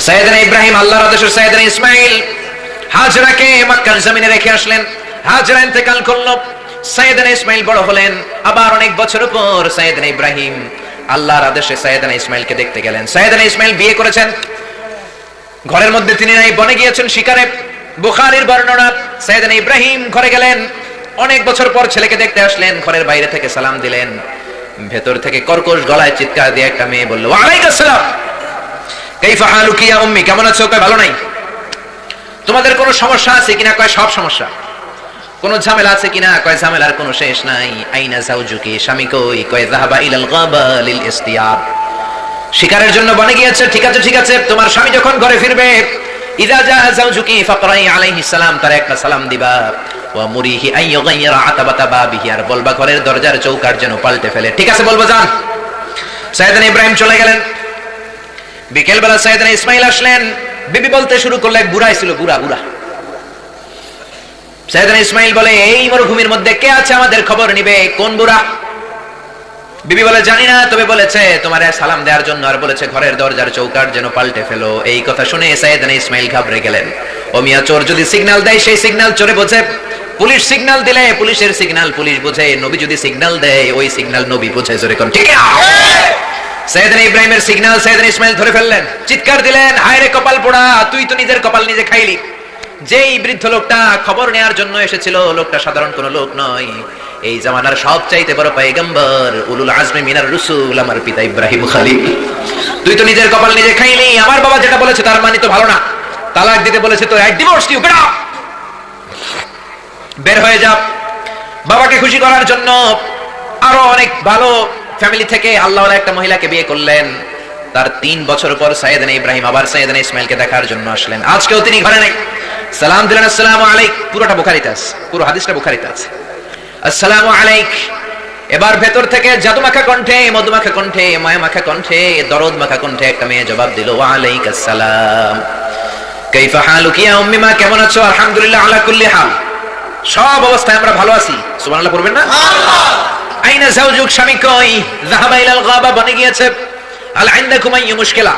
সাইয়েদনা ইব্রাহিম, আল্লাহর আদেশের সাইয়েদনা ইসমাইল হাজরাকে মক্কার জমিনে রেখে আসলেন। হাজরা ইন্তেকাল করল। সাইয়েদনা ইসমাইল বড় হলেন। আবার অনেক বছর পর সাইয়েদনা ইব্রাহিম আল্লাহর আদেশে সাইয়েদনা ইসমাইলকে দেখতে গেলেন। সাইয়েদনা ইসমাইল বিয়ে করেছেন। ঘরের মধ্যে তিনি নাই, বনে গিয়েছেন শিকারে। বুখারীর বর্ণনা, সাইয়েদনা ইব্রাহিম ঘরে গেলেন। অনেক বছর পর ছেলেকে দেখতে আসলেন। ঘরের বাইরে থেকে সালাম দিলেন। ভেতর থেকে কর্কশ গলায় চিৎকার দিয়ে একটা মেয়ে বলল, ওয়ালাইকুম আসসালাম। কেমন আছো? কয়, ভালো নাই? তোমাদের কোনো সমস্যা আছে কিনা? কয়, সব সমস্যা। কোনো ঝামেলা আছে কিনা? কয়, ঝামেলার কোনো শেষ নাই। আইনা জাউজুকি স্বামী কই? কয়, যাহাবা ইলাল গাবা লিল ইস্তিয়াব শিকারের জন্য বনে গিয়েছে, ঠিক আছে ঠিক আছে। তোমার স্বামী যখন ঘরে ফিরবে, ইদা জা জাউজুকি ফাকরাই আলাইহিস সালাম, তার একটা সালাম দিবা। ওয়া মুরিহি আই ইউগাইরা আতাবাতা বাবিহি আর বলবা ঘরের দরজার চৌকার যেন পাল্টে ফেলে। ঠিক আছে, বলব যান। সাইয়েদনা ইব্রাহিম চলে গেলেন। বিকেল বেলা সাইয়েদনা ইসমাইল আসলেন। বিবি বলতে শুরু করলে বুড়াই ছিল বুড়া বুড়া সাইয়েদনা ইসমাইল বলে, এই মরুভূমির মধ্যে কে আছে আমাদের খবর নিবে? কোন বুড়া? বিবি বলে, জানি না, তবে বলেছে, তোমার সালাম দেওয়ার জন্য, আর বলেছে, ঘরের দরজার চৌকাট যেন পাল্টে ফেলো। এই কথা শুনে সাইয়েদনা ইসমাইল ঘাবড়ে গেলেন। ও মিয়া, চোর যদি সিগন্যাল দেয়, সেই সিগন্যাল চোরে বোঝে। পুলিশ সিগন্যাল দিলে, পুলিশের সিগন্যাল পুলিশ বোঝে। নবী যদি সিগন্যাল দেয়, ওই সিগন্যাল নবী বোঝে। জোরে কোন ঠিক সৈয়দনা ইব্রাহিমের সিগন্যাল সৈয়দনা ইসমাইল ধরে ফেললেন। চিৎকার দিলেন, হায় কপাল পোড়া, তুই তো নিজের কপাল নিজে খাইলি। যেই বৃদ্ধ লোকটা খবর নেয়ার জন্য এসেছিল, লোকটা সাধারণ কোনো লোক নয়। এই জামানার সবচাইতে বড় পয়গম্বর উলুল আজমে মিনার রসুল, আমার পিতা ইব্রাহিম খালিল। তুই তো নিজের কপাল নিজে খাইলি, আমার বাবা যেটা বলেছে তার মানে তো ভালো না। তালাক দিতে বলেছে তো, এক ডিভোর্স ইউ গেট বের হয়ে যা, বাবাকে খুশি করার জন্য আরও অনেক ভালো ফ্যামিলি থেকে আল্লাহ একটা মহিলাকে বিয়ে করলেন। তার তিন বছর পর সাইয়েদনা ইব্রাহিম আবার সাইয়েদনা ইসমাইলকে দেখার জন্য আসলেন। আজকেও তিনি ঘরে নেই। সালাম দিলেন, আসসালামু আলাইক। পুরোটা বুখারিতে আছে। পুরো হাদিসটা বুখারিতে আছে। আসসালামু আলাইক। এবার ভেতর থেকে জাদুমাখা কণ্ঠে, মধুমাখা কণ্ঠে, মায়ামাখা কণ্ঠে, দরদ মাখা কণ্ঠে একটা মেয়ে জবাব দিল ওয়ালাইক আসসালাম। কাইফা উম্মি মা, কেমন আছো? আলহামদুলিল্লাহ, আলা কুল্লি হাল। সব অবস্থায় আমরা ভালো আছি। সুবহানাল্লাহ পড়বেন না? আইনা স্বামী কই? গাবা বনে গিয়েছে। আল মুশকিলা।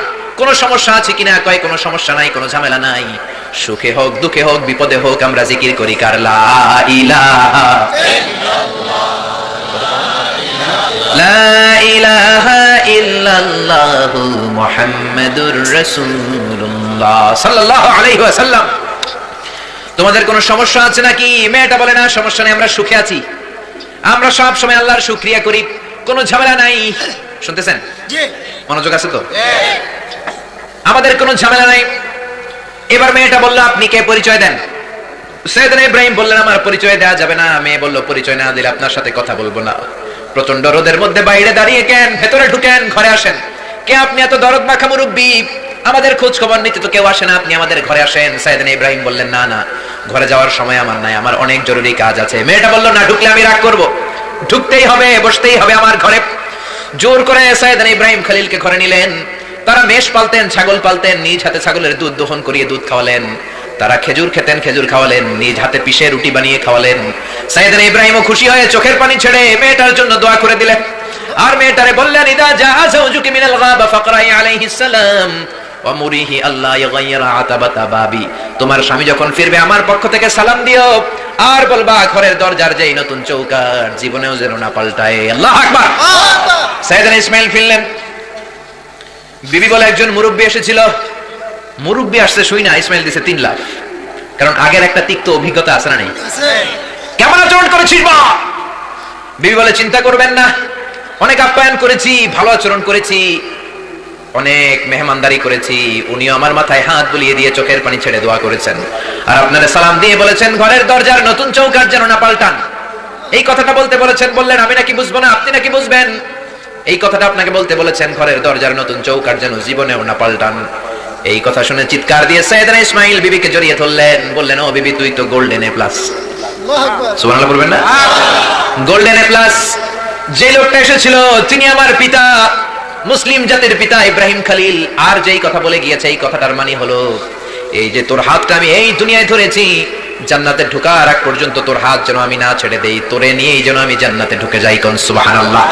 সমস্যা আছে কিনা? কয় সমস্যা নাই ঝামেলা নাই। সুখে হোক, দুঃখে হোক, বিপদে হোক, আমরা জিকির করি কার? লা ইলাহা লা ইলাহা ইল্লাল্লাহু মুহাম্মাদুর রাসূলুল্লাহ সাল্লাল্লাহু আলাইহি ওয়াসাল্লাম। তোমাদের কোনো সমস্যা আছে নাকি? মেয়েটা বলে, না, সমস্যা নেই, আমরা সুখে আছি। আমরা সব সময় আল্লাহর শুকরিয়া করি। কোনো ঝামেলা নাই। শুনতেছেন? মনোযোগ আছে তো? আমাদের কোনো ঝামেলা নাই। এবার মেয়েটা বলল আপনি কে? পরিচয় দেন। সৈয়দনা ইব্রাহিম বললেন আমার পরিচয় দেওয়া যাবে না। মেয়ে বলল পরিচয় না দিলে আপনার সাথে কথা বলব না। প্রচণ্ড রোদের মধ্যে বাইরে দাঁড়িয়ে কেন? ভেতরে ঢুকেন ঘরে আসেন। কে আপনি? এত দরদ মাখা মুরব্বী। আমাদের খোঁজ খবর নিতে তো কেউ আসে না, আপনি আমাদের ঘরে আসেন। সাইদিন ইব্রাহিম বললেন, না না, ঘরে যাওয়ার সময় আমার নাই, আমার অনেক জরুরি কাজ আছে। মেয়েটা বলল, না, ঢুকলে আমি রাগ করব। ঢুকতেই হবে, বসতেই হবে আমার ঘরে। জোর করে সাইদিন ইব্রাহিম খালিলকে ঘরে নিলেন। তারা মেষ পালতেন, ছাগল পালতেন, নিজ হাতে ছাগলের দুধ দোহন করিয়ে দুধ খাওয়ালেন। তারা খেজুর খেতেন, খেজুর খাওয়ালেন, নিজ হাতে পিষে রুটি বানিয়ে খাওয়ালেন। সাইদিন ইব্রাহিমও খুশি হয়ে চোখের পানি ছেড়ে মেয়েটার জন্য দোয়া করে দিলেন। আর মেয়েটারে বললেন, ইদা জাহাজুকি মিনাল গাবা ফাকরাই আলাইহিস সালাম। অমুরিহি আল্লাহ বাবি তোমার স্বামী যখন ফিরবে, আমার পক্ষ থেকে সালাম দিও। আর বলবা, ঘরের দরজার নতুন জীবনেও যেন না পাল্টায়। আল্লাহ আকবার! ইসমাইল ফিরলেন। বিবি বলে একজন মুরব্বী এসেছিল। মুরব্বী আসছে শুই না, ইসমাইল দিছে তিন লাখ কারণ আগের একটা তিক্ত অভিজ্ঞতা আছে না নেই? কেমন আচরণ করেছিস মা? বিবি বলে, চিন্তা করবেন না। অনেক আপ্যায়ন করেছি, ভালো আচরণ করেছি। অনেক মেহমানদারি করেছি। উনিও আমার মাথায় হাত বুলিয়ে দিয়ে চোখের পানি ছেড়ে দোয়া করেছেন। আর আপনারা সালাম দিয়ে বলেছেন ঘরের দরজার নতুন চৌকার যেন না পাল্টান। এই কথাটা বলতে বলেছেন বললেন আমি নাকি বুঝব না আপনি নাকি বুঝবেন? এই কথাটা আপনাকে বলতে বলেছেন ঘরের দরজার নতুন চৌকার যেন জীবনেও না পাল্টান। এই কথা শুনে চিৎকার দিয়ে সৈয়দনা ইসমাইল বিবিকে জড়িয়ে ধরলেন বললেন ও বিবি তুই তো গোল্ডেন এ প্লাস। সুবহানাল্লাহ বলবেন না? Golden A plus. যে লোকটা এসেছিল তিনি আমার পিতা। মুসলিম জাতির পিতা ইব্রাহিম খালিল আর যেই কথা বলে গিয়েছে, এই কথাটার মানে হলো, এই যে তোর হাতটা আমি এই দুনিয়ায় ধরেছি, জান্নাতে ঢোকার আগ পর্যন্ত তোর হাত যেন আমি না ছেড়ে দেই, তোরে নিয়েই যেন আমি জান্নাতে ঢুকে যাই কোন, সুবহানাল্লাহ।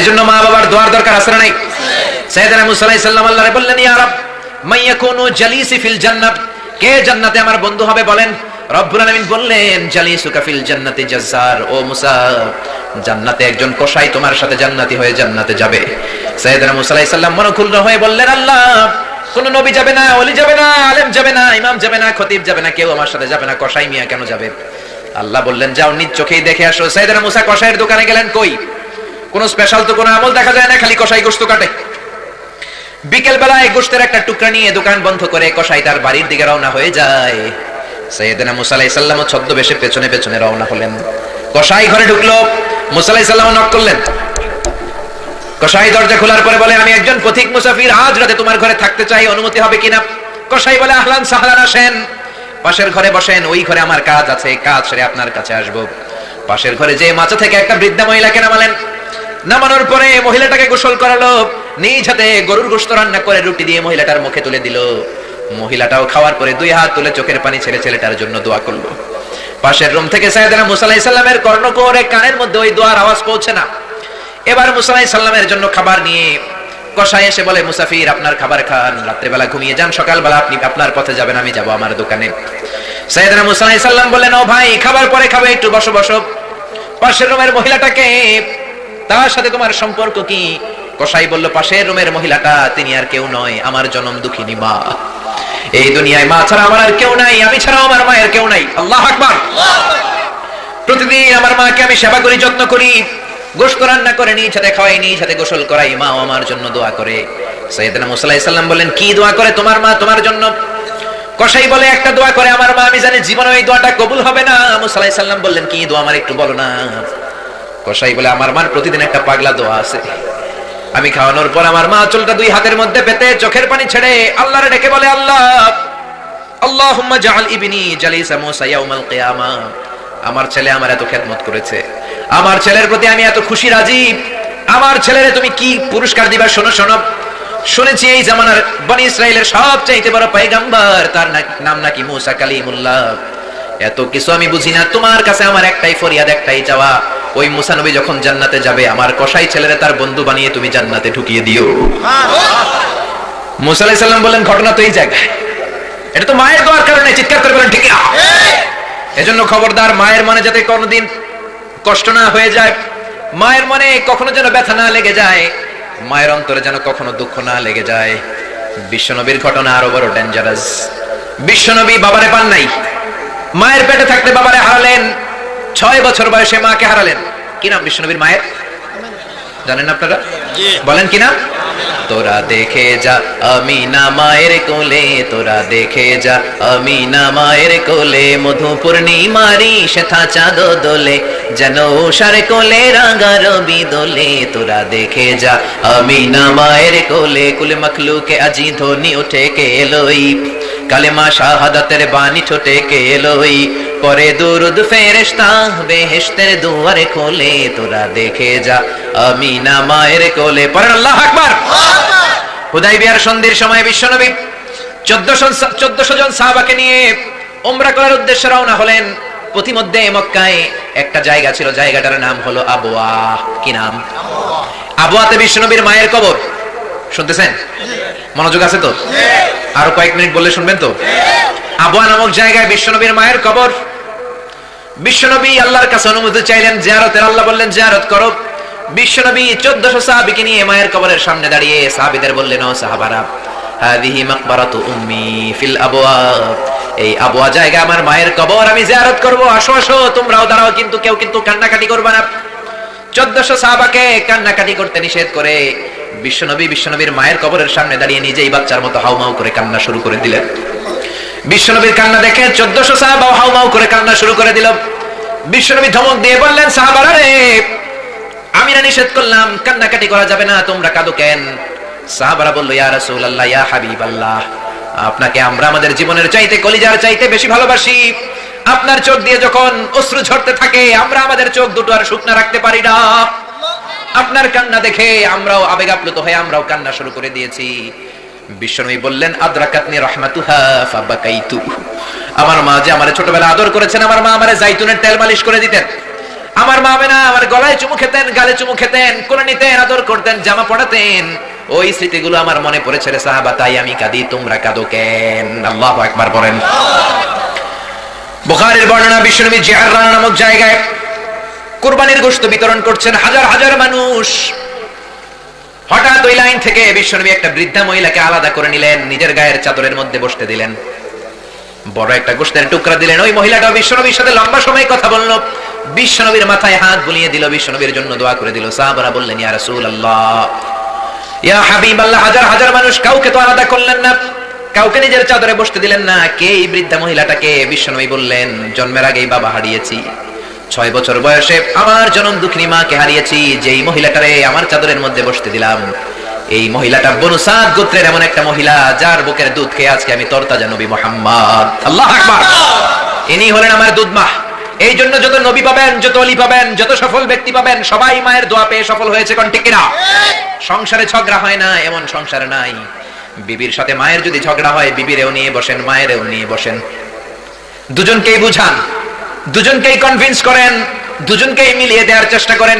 এজন্য মা বাবার দোয়ার দরকার আছে না নাই? সাইয়েদনা মুসা আলাইহিস সালাম আল্লাহরে বললেন, ইয়া রব মাইয়াকুনু জালিসি ফিল জান্নাত। কে জান্নাতে আমার বন্ধু হবে বলেন? রব্বুল আলামিন বললেন, জালিসুকা ফিল জান্নাতি জাজ্জার। ও মুসা, জান্নাতে একজন কসাই তোমার সাথে জান্নাতি হয়ে জান্নাতে যাবে। সাইয়েদনা মুসা হয়ে বললেন, আল্লাহ, কোন নবী যাবে না, ওলি যাবে না, আলেম যাবে না, ইমাম যাবে না, খতিব যাবে না, কেউ আমার সাথে যাবে না, কসাই মিয়া কেন যাবে? আল্লাহ বললেন, যাও নিজ চোখেই দেখে আসো। সাইয়েদনা মুসা কসাইয়ের দোকানে গেলেন, কই? কোন স্পেশাল তো কোনো আমল দেখা যায় না, খালি কসাই গোস্ত কাটে? বিকেল বেলায় গোস্তের একটা টুকরা নিয়ে দোকান বন্ধ করে কসাই তার বাড়ির দিকে রওনা হয়ে যায়। সৈয়দনা মুসা আলাইহিস সালাম ছদ্মবেশে পেছনে পেছনে রওনা হলেন। কসাই ঘরে ঢুকলো, মুসা আলাইহিস সালাম নক করলেন। কসাই দরজা খোলার পরে বলে, আমি একজন পথিক মুসাফির, আজ রাতে তোমার ঘরে থাকতে চাই, অনুমতি হবে কিনা? কসাই বলে, আহলান সাহলান আসেন। পাশের ঘরে বসেন, ওই ঘরে আমার কাজ আছে কাজ সেরে আপনার কাছে আসব। পাশের ঘরে যে মাচা থেকে একটা বৃদ্ধা মহিলাকে নামালেন। নামানোর পরে মহিলাটাকে গোসল করালো, নিজ হাতে গরুর গোস্ত রান্না করে রুটি দিয়ে মহিলাটার মুখে তুলে দিল। মহিলাটাও খাওয়ার পরে দুই হাত তুলে চোখের পানি ছেড়ে ছেলেটার জন্য দোয়া করল। পাশের রুম থেকে সাইয়েদনা মুসা আলাইহিস কর্ণকোরে কানের মধ্যে ওই দোয়ার আওয়াজ পৌঁছে না। এবার মুসা আলাইহিস সালামের জন্য খাবার নিয়ে কষাই এসে বলে, মুসাফির, আপনার খাবার খান, রাত্রেবেলা ঘুমিয়ে যান, সকালবেলা আপনি আপনার পথে যাবেন, আমি যাব আমার দোকানে। সাইয়েদনা মুসা আলাইহিস সালাম বললেন, ও ভাই, খাবার পরে খাবে, একটু বসো বসো। পাশের রুমের মহিলাটাকে, তার সাথে তোমার সম্পর্ক কি? কসাই বলল, পাশের রুমের মহিলাটা, তিনি আর কেউ নয়, আমার জনম দুঃখিনী মা। এই দুনিয়ায় মা ছাড়া আমার আর কেউ নাই, আমি ছাড়াও আমার মায়ের কেউ নাই। আল্লাহ আকবার! প্রতিদিন আমার মাকে আমি সেবা করি, যত্ন করি। গোস্ত রান্না করে, নিজ হাতে খাওয়াই, নিজ হাতে গোসল করাই। মা আমার জন্য দোয়া করে। সৈয়দনা মুসা আলাইহিস সালাম বলেন, কি দোয়া করে তোমার মা তোমার জন্য? কসাই বলে, একটা দোয়া করে আমার মা, আমি জানি জীবনে ওই দোয়াটা কবুল হবে না। মুসা আলাইহিস সালাম বললেন, কি দোয়া আমার একটু বলো না। কসাই বলে, আমার মার প্রতিদিন একটা পাগলা দোয়া আছে। আমি খাওয়ানোর পর আমার মা চুলটা দুই হাতের মধ্যে পেতে চোখের পানি ছেড়ে আল্লাহরে ডেকে বলে, আল্লাহ, আল্লাহুম্মা জাআল ইবনি জালিসা মুসা ইয়াউমাল কিয়ামা। আমার ছেলে আমার এত খেদমত করেছে। আমার ছেলের প্রতি আমি এত খুশি রাজি আমার ছেলের তুমি কি পুরস্কার দিবা? শোনো শোনো। শুনেছি এই জামানার বনি ইসরায়েলের সবচাইতে বড় পয়গাম্বার, তার নাম নাকি মুসা কালিমুল্লাহ। এত কিছু আমি বুঝি না। তোমার কাছে আমার একটাই ফরিয়াদ, একটাই চাওয়া। ওই মুসা নবী যখন জান্নাতে যাবে, আমার কসাই ছেলেরে তার বন্ধু বানিয়ে তুমি জান্নাতে ঢুকিয়ে দিও। মুসা আলাইহিস সালাম বললেন, ঘটনা তো এই জায়গায়। এটা তো মায়ের দোয়ার কারণে চিৎকার করে বলেন, ঠিক না এজন্য খবরদার মায়ের মনে যাতে কোনোদিন কষ্ট না হয়ে যায়, মায়ের মনে কখনো যেন ব্যথা না লেগে যায়, মায়ের অন্তরে যেন কখনো দুঃখ না লেগে যায়। বিশ্বনবীর ঘটনা আরও বড় ডেঞ্জারাস বিশ্বনবী বাবারে পান নাই, মায়ের পেটে থাকতে বাবারে হারালেন, ছয় বছর বয়সে মাকে হারালেন। কি নাম বিশ্বনবীর মায়ের? জানেন আপনারা? বলেন কি নাম? তোরা দেখে যা আমি না মায়ের কোলে। তোরা দেখে যা আমি না মায়ের কোলে। মধু পূর্ণিমারি সেথা চাঁদ দোলে। যেন উষার কোলে রাঙা রবি দোলে তোরা দেখে যা আমি না মায়ের কোলে। কুলে মখলুকে আজি ধ্বনি উঠে কে এলোই। কালেমা শাহাদাতের বাণী ঠোঁটে কে এলোই। পরে দুরুদ ফেরেশতা, বেহেশতের দুয়ারে খোলে, তোরা দেখে যা আমি না মায়ের কোলে। পরেন আল্লাহ আকবার। হুদাইবিয়ার সন্ধির সময় বিশ্বনবী চোদ্দশো জন সাহাবাকে নিয়ে ওমরা করার উদ্দেশ্যে রওনা হলেন। প্রতিমধ্যে মক্কায় একটা জায়গা ছিল, জায়গাটার নাম হলো আবুয়া। কি নাম? আবোয়াতে বিশ্বনবীর মায়ের কবর। শুনতেছেন? মনোযোগ আছে তো? আরও কয়েক মিনিট বললে শুনবেন তো? আবোয়া নামক জায়গায় বিশ্বনবীর মায়ের কবর। বিশ্বনবী আল্লাহর কাছে অনুমতি চাইলেন, জিয়ারতের আল্লাহ বললেন, জিয়ারত করো। বিশ্বনবী চোদ্দশো সাহাবিকে নিয়ে মায়ের কবরের সামনে দাঁড়িয়ে সাহাবিদের বললেন, ও সাহাবারা হাদিহি মাকবারাতু উম্মি ফিল আবওয়া এই আবওয়া জায়গা আমার মায়ের কবর, আমি জিয়ারত করব। আসো আসো, তোমরাও দাঁড়াও, কিন্তু কেউ কিন্তু কান্নাকাটি করবে না। চোদ্দশো সাহাবাকে কান্নাকাটি করতে নিষেধ করে বিশ্বনবী বিশ্বনবীর মায়ের কবরের সামনে দাঁড়িয়ে নিজেই বাচ্চার মতো হাউমাউ করে কান্না শুরু করে দিলেন। বিশ্বনবীর কান্না দেখে চোদ্দশো সাহাবাও হাউমাউ করে কান্না শুরু করে দিল। বিশ্বনবী ধমক দিয়ে বললেন, সাহাবারা রে আমি না নিষেধ করলাম, কান্নাকাটি করা যাবে না, তোমরা কাঁদো কেন? সাহাবারা বলল, ইয়া রাসূলুল্লাহ, ইয়া হাবিবাল্লাহ, আপনাকে আমরা আমাদের জীবনের চাইতে, কলিজার চাইতে বেশি ভালোবাসি। আপনার চোখ দিয়ে যখন অশ্রু ঝরতে থাকে, আমরা আমাদের চোখ দুটো আর শুকনা রাখতে পারি না। আপনার কান্না দেখে আমরাও আবেগ আপ্লুত হয়ে আমরাও কান্না শুরু করে দিয়েছি। বিশ্বনবী বললেন, আদ্রাকাতনি রহমাতুহা, ফাবাকাইতু। আমার মা যে আমার ছোটবেলা আদর করেছেন, আমার মা আমারে জাইতুনের তেল মালিশ করে দিতেন। আমার মা না আমার গলায় চুমু খেতেন, গালে চুমু খেতেন, কোলে নিতেন, আদর করতেন, জামা পড়াতেন ওই স্মৃতিগুলো আমার মনে পড়েছে রে সাহাবা, তাই আমি কাঁদি, তোমরা কাঁদো কেন? আল্লাহ একবার বলেন। বুখারীর বর্ণনা বিশ্বনবী জিয়াররান নামক জায়গায় কুরবানির গোশত বিতরণ করছেন হাজার হাজার মানুষ। হঠাৎ ওই লাইন থেকে বিশ্বনবী একটা বৃদ্ধা মহিলাকে আলাদা করে নিলেন, নিজের গায়ের চাদরের মধ্যে বসতে দিলেন। বড় একটা গোষ্ঠের টুকরা দিলেন। ওই মহিলাটা বিশ্বনবীর সাথে লম্বা সময় কথা বলল। বিশ্বনবীর মাথায় হাত বুলিয়ে দিল, বিশ্বনবীর জন্য দোয়া করে দিল। সাহাবারা বললেন, ইয়া রাসূলুল্লাহ, ইয়া হাবিব আল্লাহ হাজার হাজার মানুষ কাউকে তো আলাদা করলেন না, কাউকে নিজের চাদরে বসতে দিলেন না। কে এই বৃদ্ধা মহিলাটাকে? বিশ্বনবী বললেন, জন্মের আগেই বাবা হারিয়েছি। ছয় বছর বয়সে আমার জনম দুঃখিনী মাকে হারিয়েছি, যেই মহিলাটারে আমার চাদরের মধ্যে বসতে দিলাম। এই মহিলাটা বনু সাদ গোত্রের এমন একটা মহিলা, যার বুকের দুধ খেয়ে আজকে আমি তরতাজা নবী মোহাম্মদ। আল্লাহ আকবার! ইনি হলেন আমার দুধ মা এই জন্য যত নবী পাবেন, যত অলি পাবেন, যত সফল ব্যক্তি পাবেন, সবাই মায়ের দোয়া পেয়ে সফল হয়েছে, কোন ঠিক কিনা? সংসারে ঝগড়া হয় না, এমন সংসার নাই। বিবির সাথে মায়ের যদি ঝগড়া হয়, বিবিরেও নিয়ে বসেন, মায়েরও নিয়ে বসেন। দুজনকেই বুঝান। দুজনকেই কনভিন্স করেন দুজনকেই মিলিয়ে দেওয়ার চেষ্টা করেন।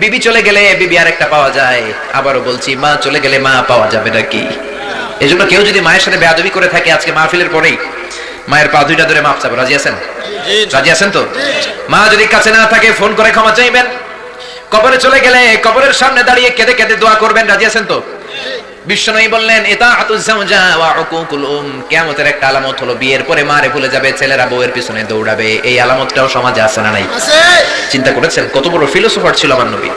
বিবি চলে গেলে বিবি আর একটা পাওয়া যায়। আবারও বলছি মা চলে গেলে মা পাওয়া যাবে নাকি? এই জন্য কেউ যদি মায়ের সাথে বেয়াদবি করে থাকে আজকে মাহফিলের পরেই মায়ের পা দুইটা ধরে মাপ চাবো। রাজি আছেন? রাজি আছেন তো? মা যদি কাছে না থাকে ফোন করে ক্ষমা চাইবেন। কবরে চলে গেলে কবরের সামনে দাঁড়িয়ে কেঁদে কেঁদে দোয়া করবেন। রাজি আছেন তো? বিশ্বনবী বললেন এটা আতুজাওজা ওয়া উকুকুল উম। কিয়ামতের একটা আলামত হলো বিয়ের পরে মারে ভুলে যাবে ছেলেরা বউয়ের পিছনে দৌড়াবে। এই আলামতটাও সমাজে আছে না নাই? চিন্তা করেছেন? কত বড় ফিলোসোফার ছিল আমার নবী।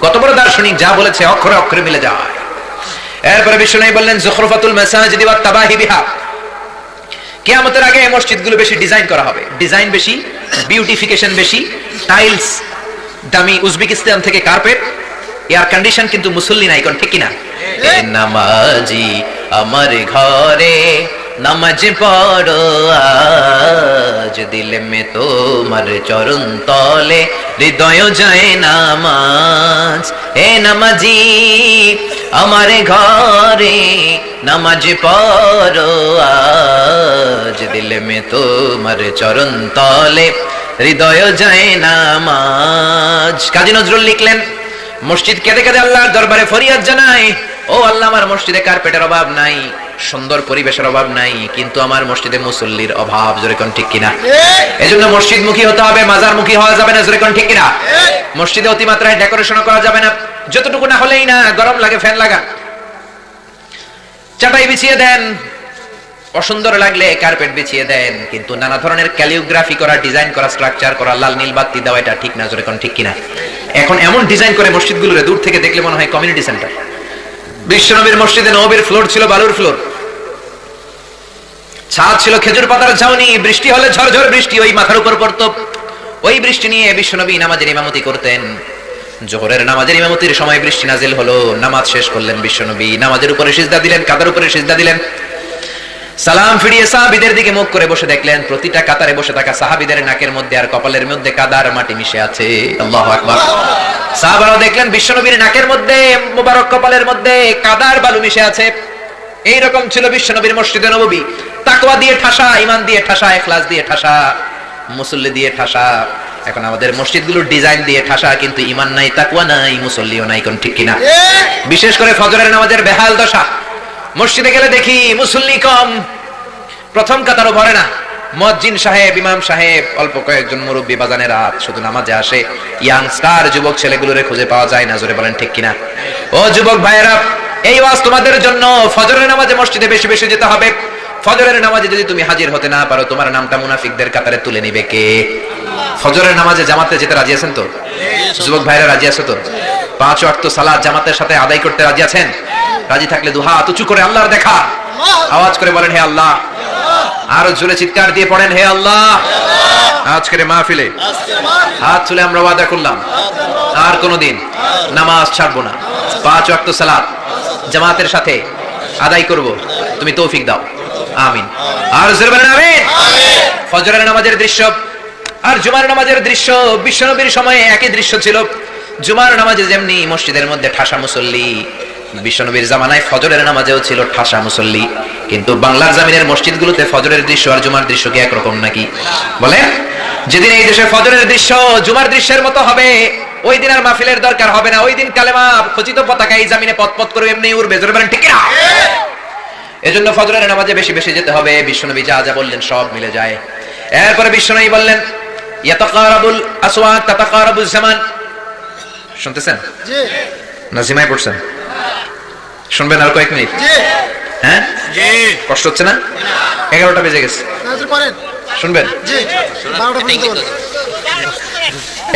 কত বড় দার্শনিক যা বলেছে অক্ষরে অক্ষরে মিলে যায়। এরপরে বললেন জুখরুফাতুল মাসাজিদি ওয়াত তাবাহি বিহা। কিয়ামতের আগে মসজিদগুলো বেশি ডিজাইন করা হবে। ডিজাইন বেশি বিউটিফিকেশন বেশি টাইলস দামি উজবেকিস্তান থেকে কার্পেট এয়ার কন্ডিশন কিন্তু মুসল্লি নাই কোন ঠিক কিনা? নামাজি আমার ঘরে নামাজ পড়ো, আজ দিল মে তোমার চরণ তলে, হৃদয় যায় নামাজ। হে নামাজি আমার ঘরে নামাজ পড়ো, আজ দিল মে তোমার চরণ তলে, হৃদয় যায় নামাজ। কাজী নজরুল লিখলেন, মসজিদ কেঁদে কেঁদে আল্লাহর দরবারে ফরিয়াদ জানাই ও আল্লাহ আমার মসজিদে কার্পেটের অভাব নাই সুন্দর পরিবেশের অভাব নাই কিন্তু আমার মসজিদে মুসল্লির অভাব জোরে কোন ঠিক কিনা? এজন্য মসজিদ মুখী হতে হবে মাজার মুখী হওয়া যাবে না জোরে কোন ঠিক কিনা? মসজিদে অতিমাত্রায় ডেকোরেশন করা যাবে না যতটুকু না হলেই না গরম লাগে ফ্যান লাগা। চাটাই বিছিয়ে দেন অসুন্দর লাগলে কার্পেট বিছিয়ে দেন কিন্তু নানা ধরনের ক্যালিওগ্রাফি করা ডিজাইন করা স্ট্রাকচার করা লাল নীল বাতি দেওয়া এটা ঠিক না জোরে কোন ঠিক কিনা? এখন এমন ডিজাইন করে মসজিদগুলোরে দূর থেকে দেখলে মনে হয় কমিউনিটি সেন্টার। বিশ্বনবীর মসজিদে নবীর ফ্লোর ছিল বালুর ফ্লোর। ছাদ ছিল খেজুর পাতার ছাউনি বৃষ্টি হলে ঝরঝর বৃষ্টি, ওই মাথার উপর পড়তো। ওই বৃষ্টি নিয়ে বিশ্বনবী নামাজের ইমামতি করতেন। জোহরের নামাজের ইমামতির সময় বৃষ্টি নাজিল হলো, নামাজ শেষ করলেন বিশ্বনবী। নামাজের উপরে সিজদা দিলেন, কাদার উপরে সিজদা দিলেন? সালাম ফিরিয়ে সাহাবিদের দিকে মুখ করে বসে দেখলেন প্রতিটা কাতারে বসে থাকা সাহাবিদের নাকের মধ্যে আর কপালের মধ্যে কাদার মাটি মিশে আছে। আল্লাহু আকবার। সাহাবারাও দেখলেন বিশ্বনবীর নাকের মধ্যে মোবারক কপালের মধ্যে কাদার বালু মিশে আছে। এই রকম ছিল বিশ্বনবীর মসজিদে নববী। তাকওয়া দিয়ে ঠাসা ইমান দিয়ে ঠাসা ইখলাস দিয়ে ঠাসা মুসল্লি দিয়ে ঠাসা। এখন আমাদের মসজিদগুলোর ডিজাইন দিয়ে ঠাসা কিন্তু ইমান নাই তাকওয়া নাই মুসল্লিও নাই কোন ঠিক কিনা? বিশেষ করে ফজরের নামাজের বেহাল দশা। মসজিদে গেলে দেখি মুসল্লি কম। প্রথম কাতারও ভরে না। মজ্জিন সাহেব, ইমাম সাহেব, অল্প কয়েকজন মুরব্বী বাজানেরা শুধু নামাজে আসে। ইয়াং স্টার যুবক ছেলেগুলোরে খুঁজে পাওয়া যায় না, জোরে বলেন ঠিক কিনা? ও যুবক ভাইয়েরা, এই ওয়াজ তোমাদের জন্য। ফজরের নামাজে মসজিদে বেশি বেশি যেতে হবে। ফজরের নামাজে যদি তুমি হাজির হতে না পারো, তোমার নামটা মুনাফিকদের কাতারে তুলে নিবে কে? ফজরের নামাজে জামাতে যেতে রাজি আছেন তো? যুবক ভাইরা রাজি আছো তো? পাঁচ ওয়াক্ত সালাত জামাতের সাথে আদায় করতে রাজি আছেন? রাজি থাকলে দু হাত উঁচু করে আল্লাহর দেখা। আওয়াজ করে বলেন হে আল্লাহ। আরও জোরে চিৎকার দিয়ে পড়েন হে আল্লাহ। আজকের মাহফিলে। হাত তুলে আমরা ওয়াদা করলাম আর কোনোদিন নামাজ ছাড়বো না। পাঁচ ওয়াক্ত সালাত জামাতের সাথে আদায় করব। তুমি তৌফিক দাও। আমিন। আর জোরে বলেন আমিন। ফজরের নামাজের দৃশ্য আর জুমার নামাজের দৃশ্য বিশ্বনবীর সময়ে একই দৃশ্য ছিল। জুমার নামাজে যেমনি মসজিদের মধ্যে ঠাসা মুসল্লি বিশ্বনবীর জামানায় ফজরের নামাজেও ছিল ঠাসা মুসল্লি। কিন্তু বাংলার জামিনের মসজিদগুলোতে ফজরের দৃশ্য আর জুমার দৃশ্য কি একরকম নাকি? বলে যেদিন এই দেশে ফজরের দৃশ্য জুমার দৃশ্যের মতো হবে ওই দিন আর মাহফিলের দরকার হবে না। ওই দিন কালেমা খচিত পতাকা এই জামিনে পথ পথ করে এমনি উড়বে। জোরে বলেন ঠিক না এজন্য ফজরের নামাজে বেশি বেশি যেতে হবে। বিশ্বনবী যা যা বললেন সব মিলে যায়। এরপরে বিশ্বনবী বললেন ইয়াতাকারাবুল আসওয়াত তাতাকারাবুজ জামান। শুনতেছেন? জি। নাজিমাই পড়ছেন? শুনবেন আর কয়েক মিনিট। হ্যাঁ? কষ্ট হচ্ছে না? এগারোটা বেজে গেছে। শুনবেন?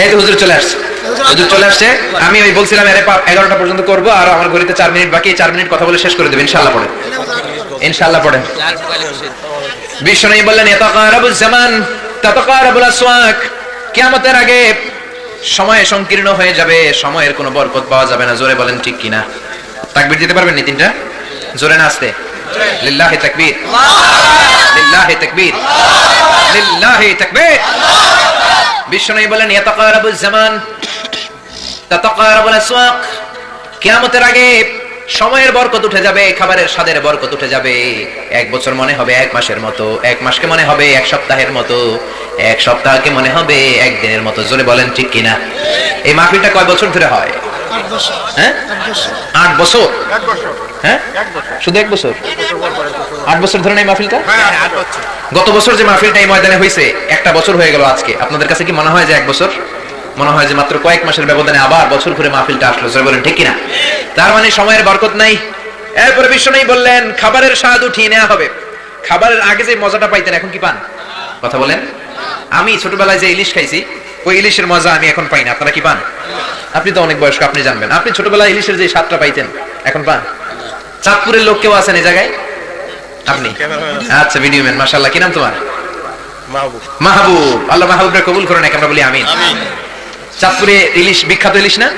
এই তো হুজুর চলে আসছে। হুজুর চলে আসছে। আমি ওই বলছিলাম এগারোটা পর্যন্ত করব আর আমার ঘড়িতে চার মিনিট বাকি। চার মিনিট কথা বলে শেষ করে দেবেন ইনশাল্লাহ পড়ে ইনশাল্লাহ পড়ে বিশ্বনবী বললেন ইয়াতাকারাবুজ জামান তাতাকারাবুল আসওয়াক। কিয়ামতের আগে সময় সংকীর্ণ হয়ে যাবে। সময়ের কোনো বরকত পাওয়া যাবে না। জোরে বলেন ঠিক কিনা? তাকবীর দিতে পারবেন নি তিনটা? জোরে না আসতে। লিল্লাহি তাকবীর। লিল্লাহি তাকবীর। লিল্লাহি তাকবীর। বিশ্বনবী বলেন, ইয়াতাকারাবুজ জামান, তাতাকারাবুল আসওয়াক। কিয়ামতের আগে সময়ের বরকত উঠে যাবে, খাবারের স্বাদের বরকত উঠে যাবে। এক বছর মনে হবে এক মাসের মতো, এক মাসকে মনে হবে এক সপ্তাহের মতো, এক সপ্তাহকে মনে হবে একদিনের মতো। জোরে বলেন ঠিক কিনা? এই মাহফিলটা কয় বছর ধরে হয়? হ্যাঁ? আট বছর। বছর? হ্যাঁ? শুধু এক বছর? আট বছর ধরে এই মাহফিলটা? গত বছর যে মাহফিলটা এই ময়দানে হয়েছে একটা বছর হয়ে গেল আজকে। আপনাদের কাছে কি মনে হয় যে এক বছর? মনে হয় যে মাত্র কয়েক মাসের ব্যবধানে আবার বছর ঘুরে মাহফিলটা আসলো জোরে বলেন ঠিক কিনা? তার মানে সময়ের বরকত নাই। এরপরে বিশ্ব নেই বললেন খাবারের স্বাদ উঠিয়ে নেওয়া হবে। খাবারের আগে যে মজাটা পাইতেন এখন কি পান? কথা বলেন। আমি ছোটবেলায় যে ইলিশ খাইছি ওই ইলিশের মজা আমি এখন পাই না। আপনারা কি পান? আপনি তো অনেক বয়স্ক আপনি জানবেন। আপনি ছোটবেলায় ইলিশের যে স্বাদটা পাইতেন এখন পান? চাঁদপুরের লোক কেউ আছেন এই জায়গায়? আপনি? আচ্ছা ভিডিও ম্যান মাশাআল্লাহ। কি নাম তোমার? মাহবুব। আল্লাহ মাহবুবরা কবুল করেন আমরা বলি আমিন। চাঁদপুরে ইলিশ বিখ্যাত ইলিশ না?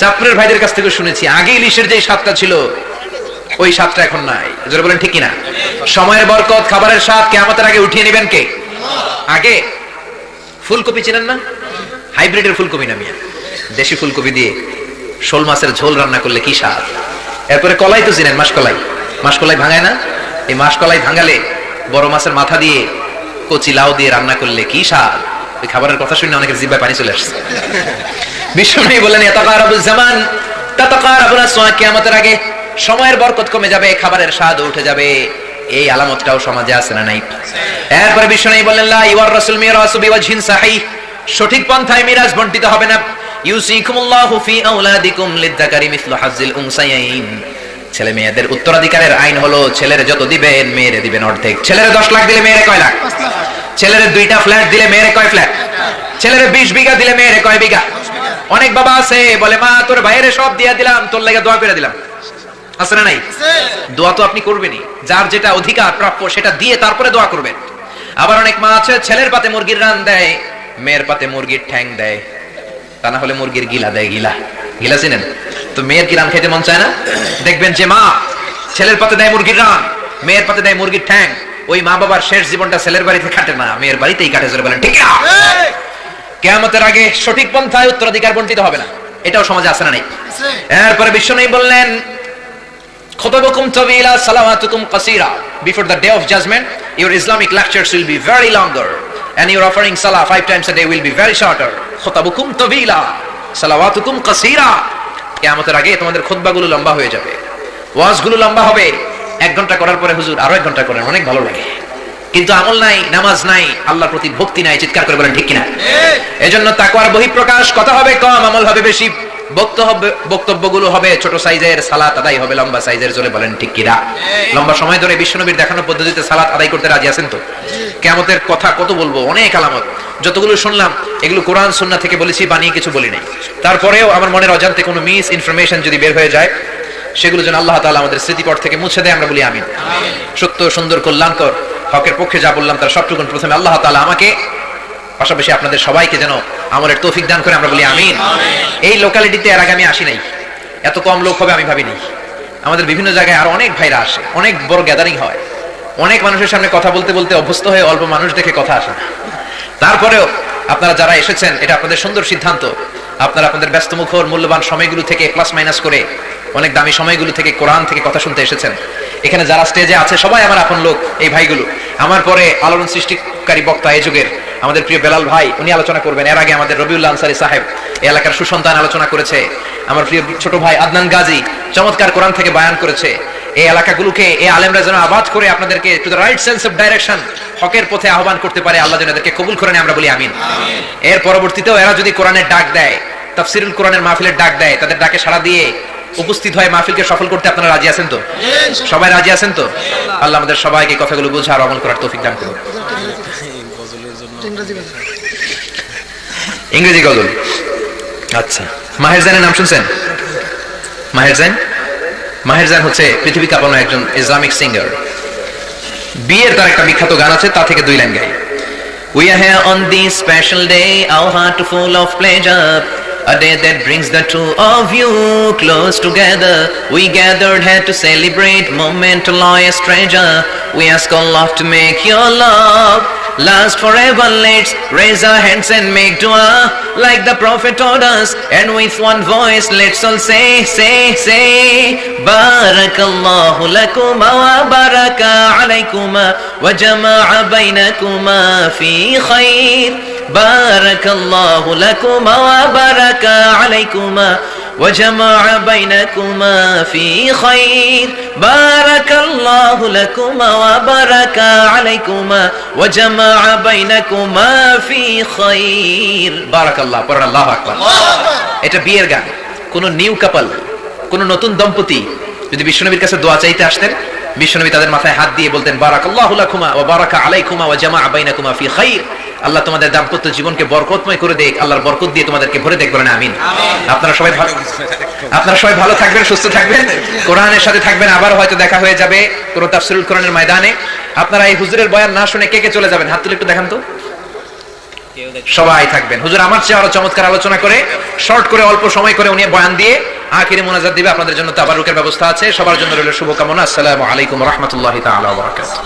চাঁদপুরের ভাইদের কাছ থেকে শুনেছি আগে ইলিশের যে স্বাদটা ছিল ওই স্বাদটা এখন নাই। জোরে বলেন ঠিক না সময়ের বরকত খাবারের স্বাদ কেয়ামতের আগে উঠিয়ে নেবেন কে? আগে? ফুলকপি চেনেন না? হাইব্রিডের ফুলকপি না মিয়া। দেশি ফুলকপি দিয়ে শোল মাছের ঝোল রান্না করলে কি স্বাদ? এরপরে কলাই তো চিনেন, মাসকলাই। মাসকলাই ভাঙায় না? এই মাসকলাই ভাঙালে বড় মাছের মাথা দিয়ে কচি লাউ দিয়ে রান্না করলে কি স্বাদ? ওই খাবারের কথা শুনে অনেকের জিব্বায় পানি চলে আসছে। বিশ্বনবী বলেন ইয়াতাকারাবুজ জামান, তাতাকারাবুল আসওয়া, কিয়ামতের আগে সময়ের বরকত কমে যাবে, খাবারের স্বাদ উঠে যাবে। এই আলামতটাও সমাজে আছে না নাই? এরপরে বিশ্বনবী বললেন, লা ইওয়ার রাসূল মিরাসু বিওয়াজহিন সাহিহ। সঠিক পন্থায় মিরাজ বন্টিত হবে না। ইউসিকুমুল্লাহু ফি আওলাদিকুম লিযাকারি মিসলু হাজ্জিল উনসায়াইন ছেলে মেয়েদের উত্তরাধিকারের আইন হলো, ছেলের যত দিবেন, মেয়েরে দিবেন অর্ধেক। ছেলের দশ লাখ দিলে মেয়েরে কয় লাখ? ছেলের দুইটা ফ্ল্যাট দিলে মেয়েরে কয় ফ্ল্যাট? ছেলের বিশ বিঘা দিলে মেয়েরে কয় বিঘা? অনেক বাবা আছে, বলে, মা, তোর ভাইয়ের সব দিয়া দিলাম, তোর লাগে দোয়া করে দিলাম। আছে না নাই? দোয়া তো আপনি করবেনই। যার যেটা অধিকার প্রাপ্য সেটা দিয়ে তারপরে দোয়া করবেন। আবার অনেক মা আছে ছেলের পাতে মুরগির রান দেয় মেয়ের পাতে মুরগির ঠ্যাং দেয়। তা না হলে মুরগির গিলা দেয় গিলা। গিলা চিনেন? তো মেয়ের কি রান খাইতে মন চায় না? দেখবেন যে মা ছেলের পাতে দেয় মুরগির রান মেয়ের পাতে দেয় মুরগির ঠ্যাং। ওই মা বাবার শেষ জীবনটা ছেলের বাড়িতে কাটে না মেয়ের বাড়িতেই কাটে চলে বলেন ঠিক না? কেয়ামতের আগে সঠিক পন্থায় উত্তরাধিকার বন্টিত হবে না। এটাও সমাজে আসে না নাই? এরপরে বিশ্ব নেই বললেন খুতাবুকুম তাবিলা সালাওয়াতুকুম কাসীরা before the day of judgment your Islamic lectures and your offering salah five times a day will be very shorter. Khutabukum tawila salawatukum qasira. কিয়ামতের আগে তোমাদের খুতবাগুলো লম্বা হয়ে যাবে। ওয়াজগুলো লম্বা হবে। এক ঘণ্টা করার পরে হুজুর আরও এক ঘণ্টা করেন অনেক ভালো লাগে। কিন্তু আমল নাই নামাজ নাই আল্লাহর প্রতি ভক্তি নাই চিৎকার করে বলেন ঠিক কিনা? এজন্য তাকওয়ার বহিঃপ্রকাশ কথা হবে কম আমল হবে বেশি। বক্তব্যগুলো হবে ছোট সাইজের সালাত আদায় হবে, লম্বা সাইজের জোরে বলেন ঠিক কিনা? লম্বা সময় ধরে বিশ্বনবীর দেখানো পদ্ধতিতে সালাত আদায় করতে রাজি আছেন তো? কেমতের কথা কত বলব, অনেক আলামত। যতগুলো শুনলাম, এগুলো কোরআন, সুন্নাহ থেকে বলেছি, বানিয়ে কিছু বলি নাই। তারপরেও আমার মনের অজান্তে কোনো মিস ইনফরমেশন যদি বের হয়ে যায়, সেগুলো যেন আল্লাহ তালা আমাদের স্মৃতিপট থেকে মুছে দেয়, আমরা বলি আমিন। সত্য, সুন্দর, কল্যাণকর, হকের পক্ষে যা বললাম, তার সবটুকুন প্রথমে আল্লাহ তাআলা আমাকে পাশাপাশি আপনাদের সবাইকে যেন আমলের তৌফিক দান করে আমরা বলি আমিন। এই লোকালিটিতে এর আগে আমি আসি নাই। এত কম লোক হবে আমি ভাবিনি। আমাদের বিভিন্ন জায়গায় আরও অনেক ভাইরা আসে অনেক বড় গ্যাদারিং হয়। অনেক মানুষের সামনে কথা বলতে বলতে অভ্যস্ত হয়ে অল্প মানুষ দেখে কথা আসে না। তারপরেও আপনারা যারা এসেছেন এটা আপনাদের সুন্দর সিদ্ধান্ত। আপনারা আপনাদের ব্যস্ত মুখর মূল্যবান সময়গুলো থেকে প্লাস মাইনাস করে অনেক দামি সময়গুলো থেকে কোরআন থেকে কথা শুনতে এসেছেন। এখানে যারা স্টেজে আছে সবাই আমার আপন লোক এই ভাইগুলো। আমার পরে আলোড়ন সৃষ্টিকারী বক্তা এই যুগের। আমাদের প্রিয় বেলাল ভাই, উনি আলোচনা করবেন। এর আগে আমাদের রবিউল্লাহ আনসারি সাহেব এলাকার সুসন্তান আলোচনা করেছে। আমার প্রিয় ছোট ভাই আদনান গাজী চমৎকার কোরআন থেকে বায়ান করেছে। এই এলাকাগুলোকে এই আলেমরা যেন আবাদ করে আপনাদেরকে to the right sense of direction হকের পথে আহ্বান করতে পারে, আল্লাহ যেন এদেরকে কবুল করে নেয় আমরা বলি আমিন। এর পরবর্তীতেও এরা যদি কোরআনের ডাক দেয়, তাফসিরুল কোরআনের মাহফিলের ডাক দেয়, তাদের ডাকে সাড়া দিয়ে উপস্থিত হয় মাহফিলকে সফল করতে আপনারা রাজি আছেন তো? সবাই রাজি আছেন তো? আল্লাহ আমাদের সবাইকে কথাগুলো বুঝে আর আমল করার তৌফিক দান করুন। ইংরেজি গজল আচ্ছা মাহের জানের নাম শুনছেন মাহের জান মাহের জান হচ্ছে পৃথিবী কাঁপানো একজন ইসলামিক সিঙ্গার বিয়ের তার একটা বিখ্যাত গান আছে তা থেকে দুই লাইন গাই We are here on this special day, our heart full of pleasure. A day that brings the two of you close together. We gathered here to celebrate moment to loyal stranger. We ask Allah to make your love last forever. Let's raise our hands and make dua like the Prophet taught us. And with one voice, let's all say, say, say, Barakallahu lakuma wa baraka alaykuma wa jama'a bainakuma fi khair. بارك الله لكما وبارك عليكما وجمع بينكما في خير بارك الله لكما وبارك عليكما وجمع بينكما في خير بارك الله পড়েন আল্লাহু আকবার এটা বিয়ের গান কোন new কাপল কোন নতুন দম্পতি যদি বিশ্বনবীর কাছে দোয়া চাইতে আসতেন বিশ্বনবী তাদের মাথায় হাত দিয়ে বলতেন বারাকাল্লাহু লাকুমা ওয়া বারাকা আলাইকুমা ওয়া জামাআ বাইনাকুমা ফি খাইর আল্লাহ তোমাদের দাম্পত্য জীবনকে বরকতময় করে দেখ আল্লাহর বরকত দিয়ে তোমাদেরকে ভরে দেখ বলেন আমিন। আপনারা সবাই ভালো আপনারা সবাই ভালো থাকবেন সুস্থ থাকবেন। কোরআনের সাথে থাকবেন আবার হয়তো দেখা হয়ে যাবে কোনো তাফসিরুল কোরআনের ময়দানে। আপনারা এই হুজুরের বয়ান না শুনে কে কে চলে যাবেন? হাত তুলে একটু দেখান তো। সবাই থাকবেন। হুজুর আমার চেয়ে আরও চমৎকার আলোচনা করে শর্ট করে অল্প সময় করে উনি বয়ান দিয়ে আখিরে মোনাজাত দিবে। আপনাদের জন্য তাবারুকের ব্যবস্থা আছে। সবার জন্য রইল শুভকামনা। আসসালামু আলাইকুম রহমতুল্লাহ তাআলা ওয়া বারাকাতুহু।